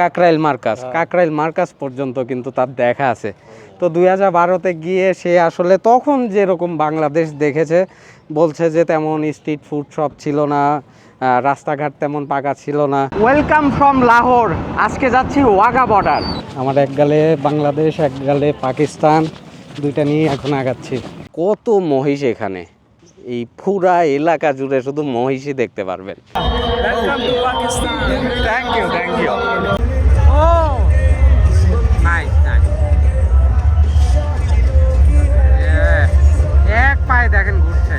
কাকরাইল মার্কাস। কাকরাইল মার্কাস পর্যন্ত কিন্তু তার দেখা আছে। তো দুই হাজার বারোতে গিয়ে সে আসলে তখন যেরকম বাংলাদেশ দেখেছে বলছে যে তেমন স্ট্রিট ফুড শপ ছিল না রাস্তাঘাট তেমন পাকা ছিল না। ওয়েলকাম ফ্রম লাহোর আজকে যাচ্ছি ওয়াগা বর্ডার আমার এক গালে বাংলাদেশ এক গালে পাকিস্তান দুইটা নিয়ে এখন আগাচ্ছি। কত মহিষ এখানে? এই পুরা এলাকা জুড়ে শুধু মহিষই দেখতে পারবেন। ইউ থ্যাংক ইউ এক দেখেন ঘুরছে?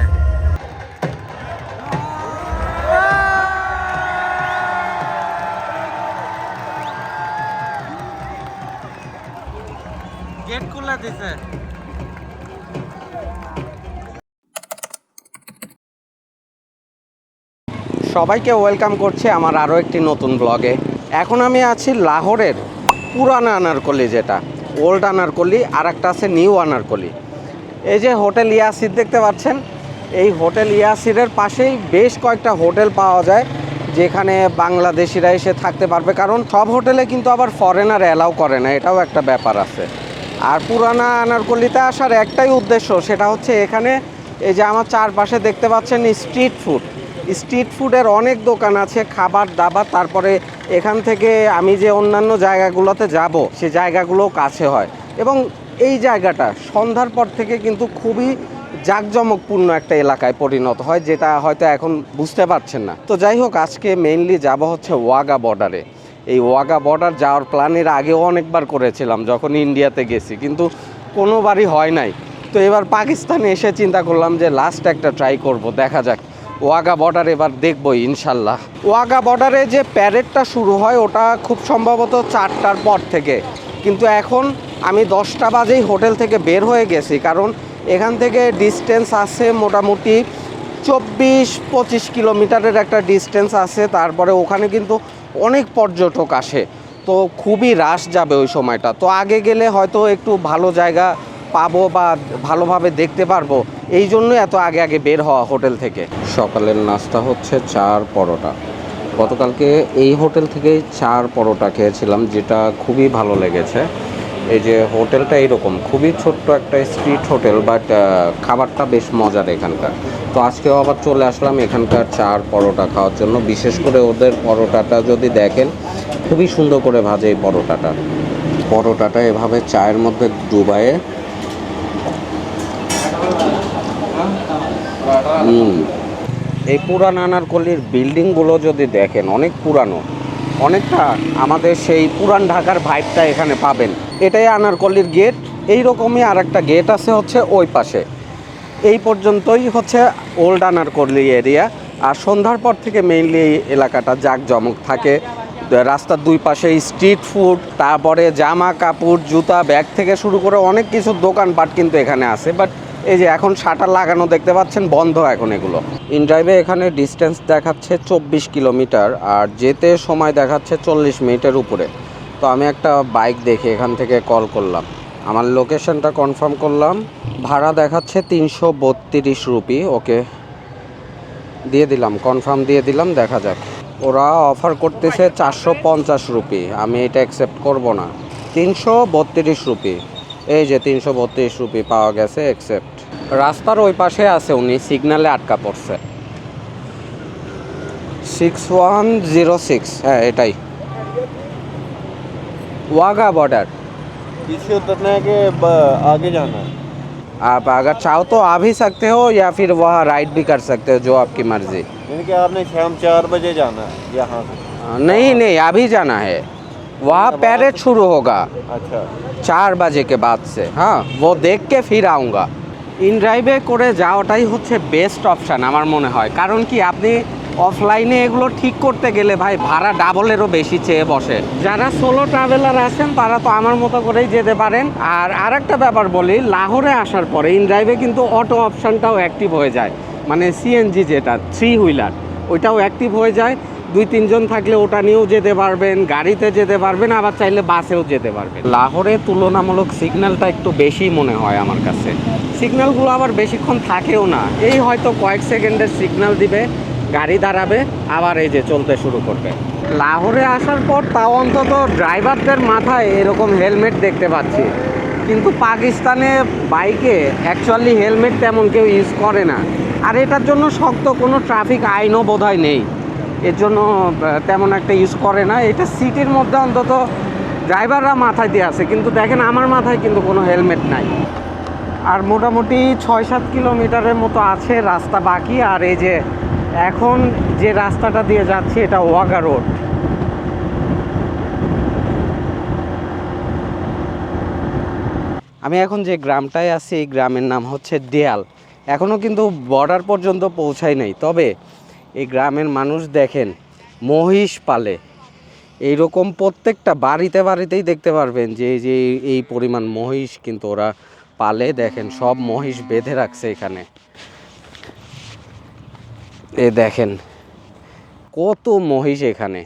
গেট খুলে দিছে। সবাইকে ওয়েলকাম করছি আমার আরও একটি নতুন ব্লগে। এখন আমি আছি লাহোরের পুরানা আনারকলি যেটা, ওল্ড আনারকলি আর একটা আছে নিউ আনারকলি। এই যে হোটেল ইয়াসির দেখতে পাচ্ছেন, এই হোটেল ইয়াসিরের পাশেই বেশ কয়েকটা হোটেল পাওয়া যায়, যেখানে বাংলাদেশিরা এসে থাকতে পারবে। কারণ সব হোটেলে কিন্তু আবার ফরেনার অ্যালাউ করে না, এটাও একটা ব্যাপার আছে। আর পুরানা আনারকলিতে আসার একটাই উদ্দেশ্য, সেটা হচ্ছে এখানে এই যে আমার চারপাশে দেখতে পাচ্ছেন স্ট্রিট ফুড স্ট্রিট ফুডের অনেক দোকান আছে, খাবার, দাবার, তারপরে এখান থেকে আমি যে অন্যান্য জায়গাগুলোতে যাব, সে জায়গাগুলোও কাছে হয়। এবং এই জায়গাটা সন্ধ্যার পর থেকে কিন্তু খুবই জাঁকজমকপূর্ণ একটা এলাকায় পরিণত হয়, যেটা হয়তো এখন বুঝতে পারছেন না। তো যাই হোক, আজকে মেইনলি যাব হচ্ছে ওয়াগা বর্ডারে এই ওয়াগা বর্ডার যাওয়ার প্ল্যানের আগেও অনেকবার করেছিলাম, যখন ইন্ডিয়াতে গেছি, কিন্তু কোনোবারই হয় নাই। তো এবার পাকিস্তানে এসে চিন্তা করলাম যে লাস্ট একটা ট্রাই করব, দেখা যাক। ওয়াগা বর্ডার এবার দেখব ইনশাল্লাহ। ওয়াগা বর্ডারে যে প্যারেডটা শুরু হয়, ওটা খুব সম্ভবত চারটার পর থেকে। কিন্তু এখন আমি দশটা বাজেই হোটেল থেকে বের হয়ে গেছি, কারণ এখান থেকে ডিস্টেন্স আছে মোটামুটি চব্বিশ পঁচিশ কিলোমিটারের একটা ডিস্টেন্স আছে, তারপরে ওখানে কিন্তু অনেক পর্যটক আসে। তো খুবই রাশ যাবে ওই সময়টা। তো আগে গেলে হয়তো একটু ভালো জায়গা পাবো বা ভালোভাবে দেখতে পারব, এই জন্য এত আগে আগে বের হওয়া হোটেল থেকে। সকালের নাস্তা হচ্ছে চার পরোটা। গতকালকে এই হোটেল থেকেই চার পরোটা খেয়েছিলাম, যেটা খুবই ভালো লেগেছে। এই যে হোটেলটা এরকম, খুবই ছোট্ট একটা স্ট্রিট হোটেল, বাট খাবারটা বেশ মজার এখানকার। তো আজকেও আবার চলে আসলাম এখানকার চার পরোটা খাওয়ার জন্য। বিশেষ করে ওদের পরোটাটা যদি দেখেন, খুবই সুন্দর করে ভাজে এই পরোটাটা। পরোটাটা এভাবে চায়ের মধ্যে ডুবায়ে, হুম এই পুরান আনারকলির বিল্ডিংগুলো যদি দেখেন, অনেক পুরানো। অনেকটা আমাদের সেই পুরান ঢাকার ভাইবটা এখানে পাবেন। এটাই আনারকলির গেট এই রকমই আর একটা গেট আছে হচ্ছে ওই পাশে। এই পর্যন্তই হচ্ছে ওল্ড আনারকলি এরিয়া আর সন্ধ্যার পর থেকে মেইনলি এই এলাকাটা জাঁকজমক থাকে। রাস্তার দুই পাশে স্ট্রিট ফুড তারপরে জামা কাপড়, জুতা ব্যাগ থেকে শুরু করে অনেক কিছু দোকানপাট কিন্তু এখানে আছে। বাট এই যে এখন শাটার লাগানো দেখতে পাচ্ছেন, বন্ধ এখন এগুলো। ইন ড্রাইভে এখানে ডিস্টেন্স দেখাচ্ছে চব্বিশ কিলোমিটার, আর যেতে সময় দেখাচ্ছে চল্লিশ মিনিটের উপরে। তো আমি একটা বাইক দেখে এখান থেকে কল করলাম। আমার লোকেশনটা কনফার্ম করলাম। ভাড়া দেখাচ্ছে তিনশো বত্রিশ রুপি। ওকে, দিয়ে দিলাম কনফার্ম দিয়ে দিলাম, দেখা যাক। ওরা অফার করতেছে চারশো পঞ্চাশ রুপি। আমি এটা অ্যাকসেপ্ট করব না। তিনশো বত্রিশ রুপি। এই যে তিনশো বত্রিশ রুপি পাওয়া গেছে অ্যাকসেপ্ট রাস্তার ওই পাশে আছে উনি সিগনালে আটকা পড়ছে সিক্স ওয়ান জিরো সিক্স হ্যাঁ এটাই ওয়াগা বর্ডার पीछे उतरने के ब- आगे जाना है आप अगर चाहो तो आ भी सकते हो या फिर वहाँ राइड भी कर सकते हो जो आपकी मर्जी यानी कि आपने शाम चार बजे जाना है यहाँ से नहीं नहीं अभी जाना है वहाँ पैरेड शुरू होगा अच्छा চার বাজে কে বাদ সে হ্যাঁ ও দেখ কে ফির আউঙ্গা ইন ড্রাইভে করে যাওয়াটাই হচ্ছে বেস্ট অপশান আমার মনে হয়। কারণ কি, আপনি অফলাইনে এগুলো ঠিক করতে গেলে ভাই ভাড়া ডাবলেরও বেশি চেয়ে বসে। যারা সোলো ট্রাভেলার আছেন, তারা তো আমার মতো করেই যেতে পারেন। আর আরেকটা ব্যাপার বলি, লাহোরে আসার পরে ইন ড্রাইভে কিন্তু অটো অপশানটাও অ্যাক্টিভ হয়ে যায়। মানে সিএনজি যেটা থ্রি হুইলার ওইটাও অ্যাক্টিভ হয়ে যায়। দুই তিনজন থাকলে ওটা নিয়েও যেতে পারবেন, গাড়িতে যেতে পারবেন, আবার চাইলে বাসেও যেতে পারবেন। লাহোরে তুলনামূলক সিগন্যালটা একটু বেশি মনে হয় আমার কাছে। সিগন্যালগুলো আবার বেশিক্ষণ থাকেও না। এই হয়তো কয়েক সেকেন্ডের সিগন্যাল দিবে, গাড়ি দাঁড়াবে, আবার এই যে চলতে শুরু করবে। লাহোরে আসার পর তাও অন্তত ড্রাইভারদের মাথায় এরকম হেলমেট দেখতে পাচ্ছি। কিন্তু পাকিস্তানে বাইকে অ্যাকচুয়ালি হেলমেট তেমন কেউ ইউজ করে না। আর এটার জন্য শক্ত কোনো ট্রাফিক আইনও বোধহয় নেই। এর জন্য তেমন একটা ইউজ করে না। এটা সিটির মধ্যে অন্তত ড্রাইভাররা মাথায় দিয়ে আছে। কিন্তু দেখেন, আমার মাথায় কিন্তু কোনো হেলমেট নাই। আর মোটামুটি ছয় সাত কিলোমিটারের মতো আছে রাস্তা বাকি। আর এই যে এখন যে রাস্তাটা দিয়ে যাচ্ছে, এটা ওয়াগা রোড আমি এখন যে গ্রামটায় আছি, এই গ্রামের নাম হচ্ছে দেয়াল এখনও কিন্তু বর্ডার পর্যন্ত পৌঁছায় নাই। তবে এই গ্রামের মানুষ দেখেন, মহিষ পালে। এইরকম প্রত্যেকটা বাড়িতে বাড়িতেই দেখতে পারবেন যে এই যে এই- এই পরিমাণ মহিষ কিন্তু ওরা পালে। দেখেন, সব মহিষ বেঁধে রাখছে এখানে। এ দেখেন, কত মহিষ এখানে।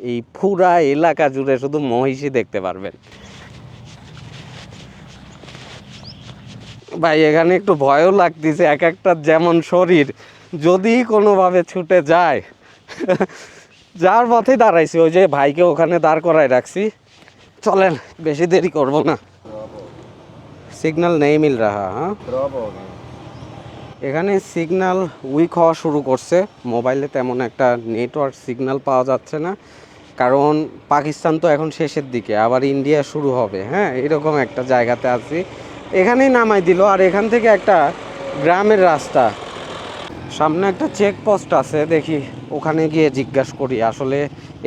এই পুরা এলাকা জুড়ে শুধু মহিষই দেখতে পারবেন। ভাই, এখানে একটু ভয়ও লাগতেছে, এক একটা যেমন শরীর। যদি কোনোভাবে ছুটে যায়, যার পথে দাঁড়াইছি, ওই যে ভাইকে ওখানে দাঁড় করায় রাখছি। চলেন, বেশি দেরি করব না। সিগনাল নেই মিল রাহা হ্যাঁ? এখানে সিগনাল উইক হওয়া শুরু করছে। মোবাইলে তেমন একটা নেটওয়ার্ক সিগনাল পাওয়া যাচ্ছে না। কারণ পাকিস্তান তো এখন শেষের দিকে, আবার ইন্ডিয়া শুরু হবে হ্যাঁ? এরকম একটা জায়গাতে আছি। এখানেই নামাই দিল, আর এখান থেকে একটা গ্রামের রাস্তা। সামনে একটা চেকপোস্ট আছে, দেখি ওখানে গিয়ে জিজ্ঞাসা করি আসলে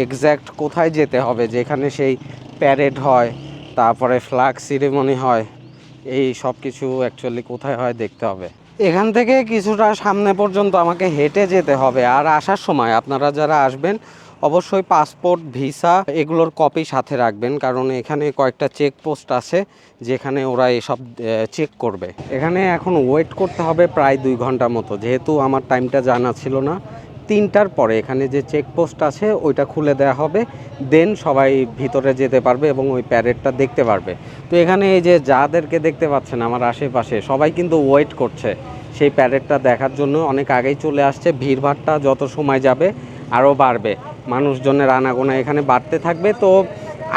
এক্স্যাক্ট কোথায় যেতে হবে, যেখানে সেই প্যারেড হয়, তারপরে ফ্ল্যাগ সিরেমনি হয়, এই সব কিছু অ্যাকচুয়ালি কোথায় হয় দেখতে হবে। এখান থেকে কিছুটা সামনে পর্যন্ত আমাকে হেঁটে যেতে হবে, আর আসার সময় আপনারা যারা আসবেন অবশ্যই পাসপোর্ট, ভিসা এগুলোর কপি সাথে রাখবেন। কারণ এখানে কয়েকটা চেকপোস্ট আছে যেখানে ওরা এসব চেক করবে। এখানে এখন ওয়েট করতে হবে প্রায় দুই ঘণ্টা মতো। যেহেতু আমার টাইমটা জানা ছিল না, তিনটার পরে এখানে যে চেকপোস্ট আছে ওইটা খুলে দেওয়া হবে। দেন সবাই ভিতরে যেতে পারবে এবং ওই প্যারেডটা দেখতে পারবে। তো এখানে এই যে যাদেরকে দেখতে পাচ্ছেন আমার আশেপাশে, সবাই কিন্তু ওয়েট করছে সেই প্যারেডটা দেখার জন্য। অনেক আগেই চলে আসছে, ভিড়ভাড়টা যত সময় যাবে আরও বাড়বে। মানুষজনের আনাগোনা এখানে বাড়তে থাকবে। তো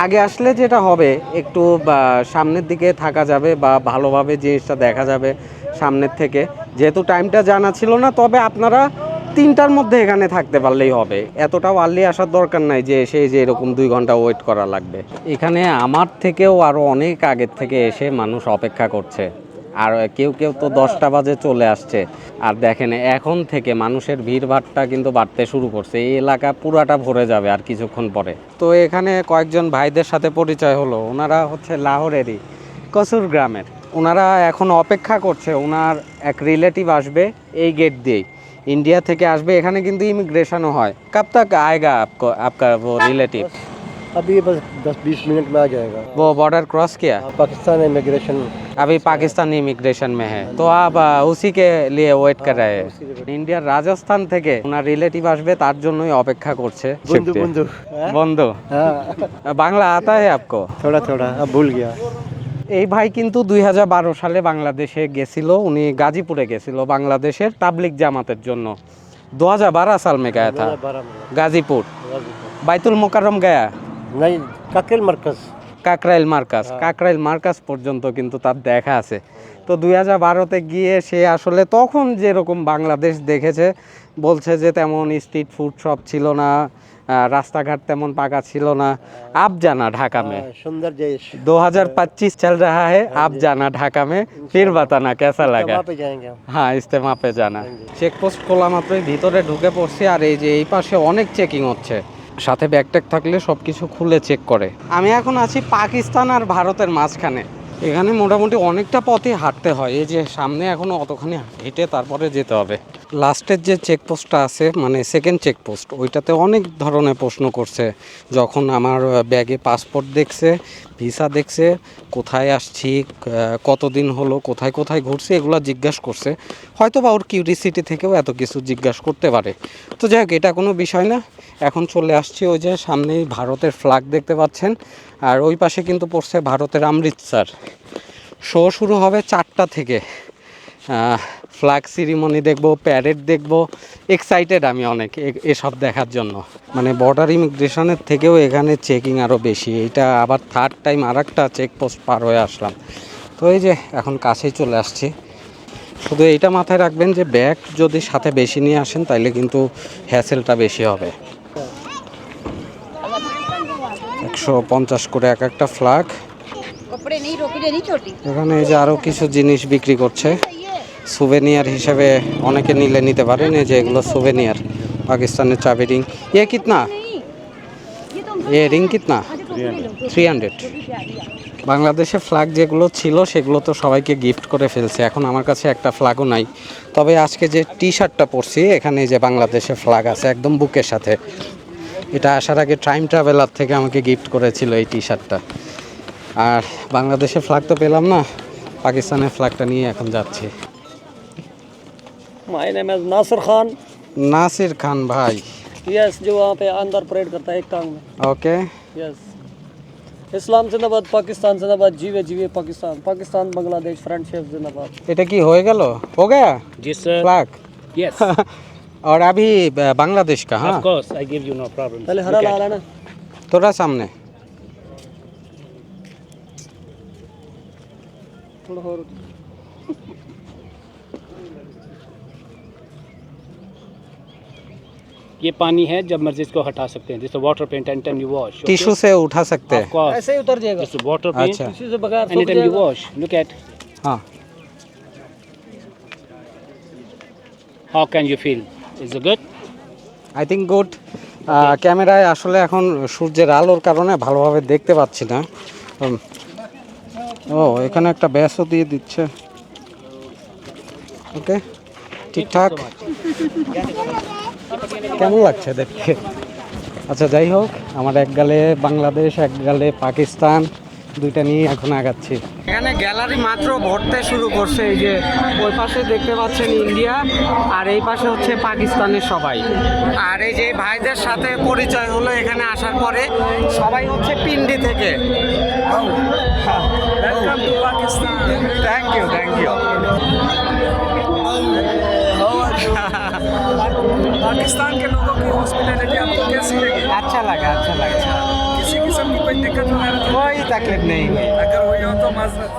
আগে আসলে যেটা হবে, একটু সামনের দিকে থাকা যাবে বা, ভালোভাবে জিনিসটা দেখা যাবে সামনের থেকে। যেহেতু টাইমটা জানা ছিল না, তবে আপনারা তিনটার মধ্যে এখানে থাকতে পারলেই হবে। এতটাও আর্লি আসার দরকার নাই যে, এসে যে এরকম দুই ঘণ্টা ওয়েট করা লাগবে। এখানে আমার থেকেও আরও অনেক আগের থেকে এসে মানুষ অপেক্ষা করছে। আর কেউ কেউ তো দশটা বাজে চলে আসছে। আর দেখেন, এখন থেকে মানুষের ভিড়ভাড়টা কিন্তু বাড়তে শুরু করছে। এই এলাকা পুরাটা ভরে যাবে আর কিছুক্ষণ পরে। তো এখানে কয়েকজন ভাইদের সাথে পরিচয় হলো। ওনারা হচ্ছে লাহোরেরই, কসুর গ্রামের। ওনারা এখন অপেক্ষা করছে, ওনার এক রিলেটিভ আসবে এই গেট দিয়েই। ইন্ডিয়া থেকে আসবে, এখানে কিন্তু ইমিগ্রেশনও হয়। কাপ তাক আয়গা আপকা আপকা রিলেটিভ। अभी बस दस बीस मिनट में आ जाएगा वो बॉर्डर क्रॉस किया हाँ, पाकिस्तान इमिग्रेशन अभी पाकिस्तान इमिग्रेशन में है तो आप आ, उसी के लिए ওয়েট कर रहे हैं ইন্ডিয়ার রাজস্থান থেকে ওনার রিলেটিভ আসবে তার জন্যই অপেক্ষা করছে बंधु শিফটে। बंधु বন্ধু हाँ বাংলা আতা है आपको थोड़ा थोड़ा अब भूल गया এই ভাই কিন্তু দুই সালে বাংলাদেশে গেছিল উনি গাজীপুরে গেছিল বাংলাদেশের তাবলিক জামাতের জন্য দু হাজার বারো সাল में गया था बारह मिनट गाजीपुर বাইতুল মোকাররম গয়া नहीं काकिल मरकज কাকরাইল মার্কাস কাকরাইল মার্কাস পর্যন্ত কিন্তু তার দেখা আছে তো দুই হাজার বারোতে গিয়ে সে আসলে তখন যেরকম বাংলাদেশ দেখেছে বলছে যে তেমন স্ট্রিট ফুড শপ ছিল না আহ, রাস্তাঘাট তেমন পাকা ছিল না আপ জানা ঢাকা মে हाँ, सुंदर जयेश 2025 चल रहा है आप जाना ढाका में फिर बताना कैसा लगा वहाँ पे जाएंगे हम হ্যাঁ ইস্তেমা পে জানা চেকপোস্ট খোলা মাত্রই ভিতরে ঢুকে পড়ছি আর এই যে এই পাশে অনেক চেকিং হচ্ছে সাথে ব্যাগট্যাগ থাকলে সব কিছু খুলে চেক করে। আমি এখন আছি পাকিস্তান আর ভারতের মাঝখানে। এখানে মোটামুটি অনেকটা পথে হাঁটতে হয়। এই যে সামনে এখনও অতখানি হেঁটে তারপরে যেতে হবে। লাস্টের যে চেকপোস্টটা আছে মানে সেকেন্ড চেকপোস্ট ওইটাতে অনেক ধরনের প্রশ্ন করছে। যখন আমার ব্যাগে পাসপোর্ট দেখছে ভিসা দেখছে, কোথায় আসছি কতদিন হলো, কোথায় কোথায় ঘুরছি, এগুলো জিজ্ঞাসা করছে। হয়তো বা ওর কিউরিসিটি থেকেও এত কিছু জিজ্ঞাসা করতে পারে। তো যাই হোক, এটা কোনো বিষয় না। এখন চলে আসছি ওই যে সামনেই ভারতের ফ্ল্যাগ দেখতে পাচ্ছেন। আর ওই পাশে কিন্তু পড়ছে ভারতের অমৃতসর। শো শুরু হবে চারটা থেকে। ফ্ল্যাগ সিরিমনি দেখব প্যারেড দেখব। এক্সাইটেড আমি অনেক এসব দেখার জন্য। মানে বর্ডার ইমিগ্রেশনের থেকেও এখানে চেকিং আরও বেশি। এটা আবার থার্ড টাইম আর একটা চেকপোস্ট পার হয়ে আসলাম। তো এই যে এখন কাছেই চলে আসছি। শুধু এইটা মাথায় রাখবেন যে ব্যাগ যদি সাথে বেশি নিয়ে আসেন তাইলে কিন্তু হ্যাসেলটা বেশি হবে। একশো পঞ্চাশ করে এক একটা ফ্ল্যাগ এখানে এই যে আরও কিছু জিনিস বিক্রি করছে। সুভেনিয়ার হিসেবে অনেকে নিলে নিতে পারেন। এই যে এগুলো সুভেনিয়ার পাকিস্তানের চাবি রিং ইয়ে কিতনা? এ রিং কিতনা? থ্রি হান্ড্রেড বাংলাদেশে ফ্ল্যাগ যেগুলো ছিল, সেগুলো তো সবাইকে গিফট করে ফেলছে। এখন আমার কাছে একটা ফ্ল্যাগও নাই। তবে আজকে যে টি শার্টটা পরছি, এখানে যে বাংলাদেশে ফ্ল্যাগ আছে, একদম বুকের সাথে। এটা আসার আগে টাইম ট্রাভেলার থেকে আমাকে গিফট করেছিল এই টি শার্টটা আর বাংলাদেশে ফ্ল্যাগ তো পেলাম না, পাকিস্তানের ফ্ল্যাগটা নিয়ে এখন যাচ্ছি। my name is Nasir Khan Nasir Khan ভাই यस जो वहाँ पे अंदर परेड करता है एक टांग में ওকে यस इस्लाम जिंदाबाद पाकिस्तान जिंदाबाद जीवे जीवे पाकिस्तान पाकिस्तान बांग्लादेश फ्रेंडशिप जिंदाबाद এটা কি হয়ে গেল हो गया जी सर फ्लैग यस और अभी ब- बांग्लादेश का हाँ of course I give you no problem पहले हरा लाल है ना थोड़ा सामने थोड़ा और ये पानी है जब मर्जी इसको हटा सकते हैं this water paint any time you wash tissue से उठा सकते हैं ऑफ कोर्स ऐसे ही उतर जाएगा दिस वाटर पेंट अच्छा इसी से बगैर एनी सूख टाइम यू जाएगा। वॉश लुक एट हाँ how can you feel is it good I think good ক্যামেরায় আসলে এখন সূর্যের আলোর কারণে ভালোভাবে দেখতে পাচ্ছি না উম, ও এখানে একটা ব্যাসও দিয়ে দিচ্ছে ওকে ঠিকঠাক কেমন লাগছে দেখতে? আচ্ছা যাই হোক আমার এক গালে বাংলাদেশ এক গালে পাকিস্তান দুইটা নিয়ে এখন আগাচ্ছি। এখানে গ্যালারি মাত্র ভরতে শুরু করছে এই যে ওই পাশে দেখতে পাচ্ছেন ইন্ডিয়া আর এই পাশে হচ্ছে পাকিস্তানের সবাই। আর এই যে ভাইদের সাথে পরিচয় হলো এখানে আসার পরে সবাই হচ্ছে পিন্ডি থেকে। Thank you thank you Pakistan के लोगों की हॉस्पिटलिटी आपको कैसी लगी अच्छा लगा अच्छा लगा किसी किस्म की कोई दिक्कत वगैरह तो कोई तकलीफ नहीं हुई अगर हुई हो तो माजरत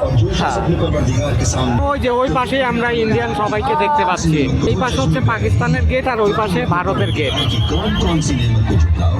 ওই যে ওই পাশেই আমরা ইন্ডিয়ান সবাইকে দেখতে পাচ্ছি এই পাশে হচ্ছে পাকিস্তানের গেট আর ওই পাশে ভারতের গেট कौन कौन सी नेमत को झुकाओगे গেট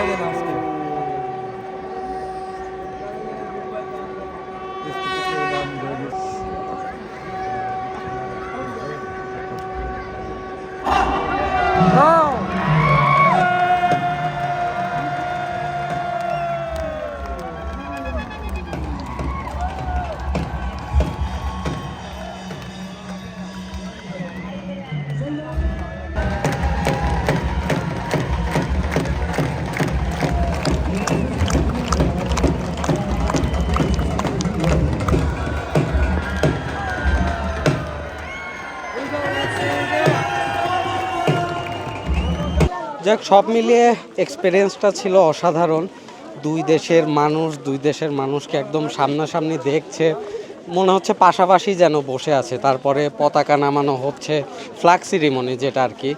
verelim. যাক, সব মিলিয়ে এক্সপিরিয়েন্সটা ছিল অসাধারণ। দুই দেশের মানুষ, দুই দেশের মানুষকে একদম সামনাসামনি দেখছে। মনে হচ্ছে পাশাপাশি যেন বসে আছে। তারপরে পতাকা নামানো হচ্ছে ফ্ল্যাগ সিরিমনি যেটা আর কি।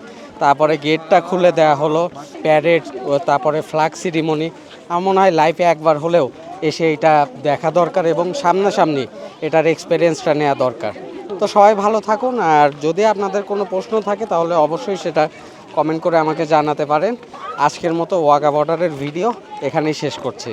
তারপরে গেটটা খুলে দেওয়া হলো প্যারেড তারপরে ফ্ল্যাগ সিরিমনি আমার মনে হয় লাইফে একবার হলেও এসে এটা দেখা দরকার এবং সামনাসামনি এটার এক্সপিরিয়েন্সটা নেওয়া দরকার। তো সবাই ভালো থাকুন, আর যদি আপনাদের কোনো প্রশ্ন থাকে তাহলে অবশ্যই সেটা কমেন্ট করে আমাকে জানাতে পারেন। আজকের মতো ওয়াগা বর্ডারের ভিডিও এখানেই শেষ করছি।